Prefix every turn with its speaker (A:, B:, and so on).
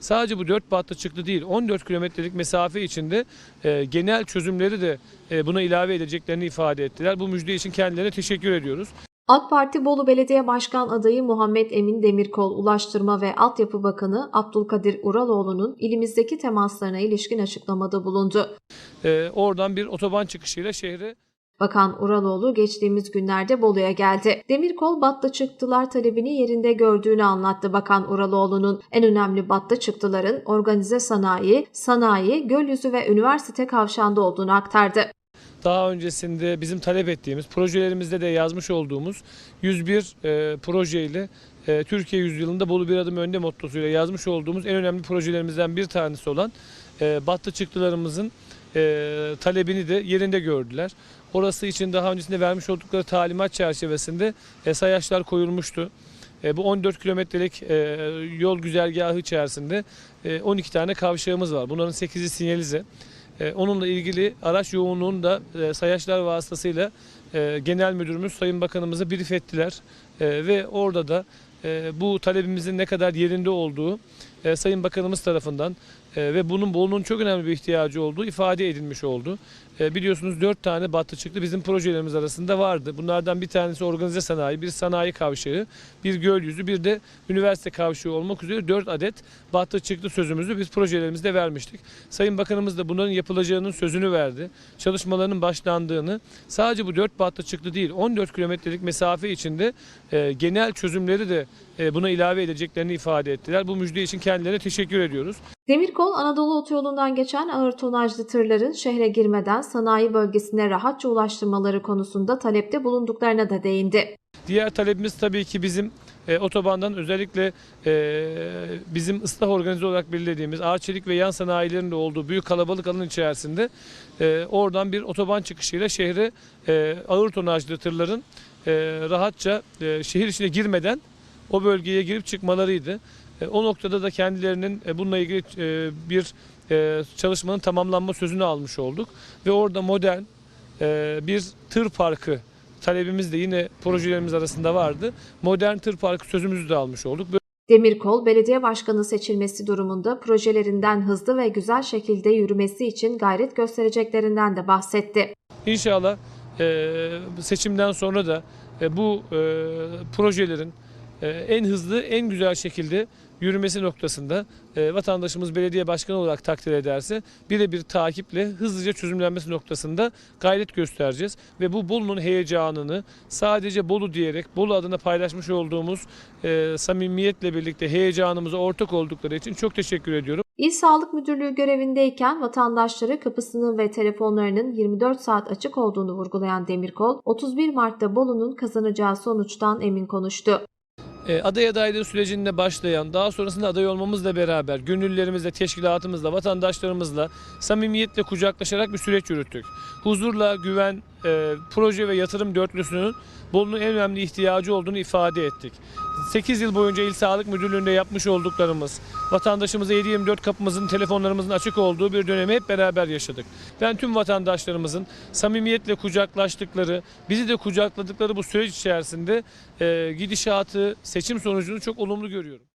A: sadece bu 4 battı çıktı değil 14 kilometrelik mesafe içinde e, genel çözümleri de e, buna ilave edeceklerini ifade ettiler. Bu müjde için kendilerine teşekkür ediyoruz.
B: AK Parti Bolu Belediye Başkan adayı Muhammed Emin Demirkol, Ulaştırma ve Altyapı Bakanı Abdülkadir Uraloğlu'nun ilimizdeki temaslarına ilişkin açıklamada bulundu.
A: E, oradan bir otoban çıkışıyla şehre
B: Bakan Uraloğlu geçtiğimiz günlerde Bolu'ya geldi. Demirkol battı çıktılar talebini yerinde gördüğünü anlattı Bakan Uraloğlu'nun. En önemli battı çıktıların organize sanayi, sanayi, göl yüzü ve üniversite kavşağında olduğunu aktardı.
A: daha öncesinde bizim talep ettiğimiz projelerimizde de yazmış olduğumuz 101 e, projeyle e, Türkiye yüzyılında Bolu bir adım önde mottosuyla yazmış olduğumuz en önemli projelerimizden bir tanesi olan e, battı çıktılarımızın e, talebini de yerinde gördüler. Orası için daha öncesinde vermiş oldukları talimat çerçevesinde sayaçlar koyulmuştu. E, bu 14 kilometrelik e, yol güzergahı içerisinde e, 12 tane kavşağımız var. Bunların 8'i sinyalize. E, Onunla ilgili araç yoğunluğunu da e, sayaçlar vasıtasıyla e, Genel Müdürümüz Sayın Bakanımıza brief ettiler. E, Ve orada da e, bu talebimizin ne kadar yerinde olduğu e, Sayın Bakanımız tarafından e, ve bunun Bolu'nun çok önemli bir ihtiyacı olduğu ifade edilmiş oldu. E, Biliyorsunuz dört tane battı çıktı bizim projelerimiz arasında vardı. Bunlardan bir tanesi organize sanayi, bir sanayi kavşağı, bir göl yüzü, bir de üniversite kavşağı olmak üzere dört adet battı çıktı sözümüzü biz projelerimizde vermiştik. Sayın Bakanımız da bunların yapılacağının sözünü verdi. Çalışmaların başlandığını sadece bu 4 battı çıktı değil 14 kilometrelik mesafe içinde e, genel çözümleri de e, buna ilave edeceklerini ifade ettiler. Bu müjde için kendilerine teşekkür ediyoruz.
B: Demirkol Anadolu Otoyolu'ndan geçen ağır tonajlı tırların şehre girmeden sanayi bölgesine rahatça ulaştırmaları konusunda talepte bulunduklarına da değindi.
A: Diğer talebimiz tabii ki bizim e, otobandan özellikle e, bizim ıslah organize olarak belirlediğimiz Arçelik ve yan sanayilerin de olduğu büyük kalabalık alan içerisinde e, oradan bir otoban çıkışıyla şehre e, ağır tonajlı tırların e, rahatça e, şehir içine girmeden o bölgeye girip çıkmalarıydı. E, o noktada da kendilerinin e, bununla ilgili e, bir çalışmanın tamamlanma sözünü almış olduk ve orada modern bir tır parkı talebimiz de yine projelerimiz arasında vardı. Modern tır parkı sözümüzü de almış olduk.
B: Demirkol, belediye başkanı seçilmesi durumunda projelerinden hızlı ve güzel şekilde yürümesi için gayret göstereceklerinden de bahsetti.
A: İnşallah seçimden sonra da bu projelerin en hızlı, en güzel şekilde yürümesi noktasında e, vatandaşımız belediye başkanı olarak takdir ederse birebir takiple hızlıca çözümlenmesi noktasında gayret göstereceğiz. Ve bu Bolu'nun heyecanını sadece Bolu diyerek Bolu adına paylaşmış olduğumuz e, samimiyetle birlikte heyecanımıza ortak oldukları için çok teşekkür ediyorum.
B: İl Sağlık Müdürlüğü görevindeyken vatandaşlara kapısının ve telefonlarının 24 saat açık olduğunu vurgulayan Demirkol, 31 Mart'ta Bolu'nun kazanacağı sonuçtan emin konuştu.
A: E, aday adaylığı sürecinde başlayan, daha sonrasında aday olmamızla beraber gönüllülerimizle, teşkilatımızla, vatandaşlarımızla samimiyetle kucaklaşarak bir süreç yürüttük. Huzurla güven, e, proje ve yatırım dörtlüsünün Bolu'nun en önemli ihtiyacı olduğunu ifade ettik. 8 yıl boyunca İl Sağlık Müdürlüğü'nde yapmış olduklarımız, vatandaşımıza 7-24 kapımızın, telefonlarımızın açık olduğu bir dönemi hep beraber yaşadık. Ben tüm vatandaşlarımızın samimiyetle kucaklaştıkları, bizi de kucakladıkları bu süreç içerisinde e, gidişatı, seçim sonucunu çok olumlu görüyorum.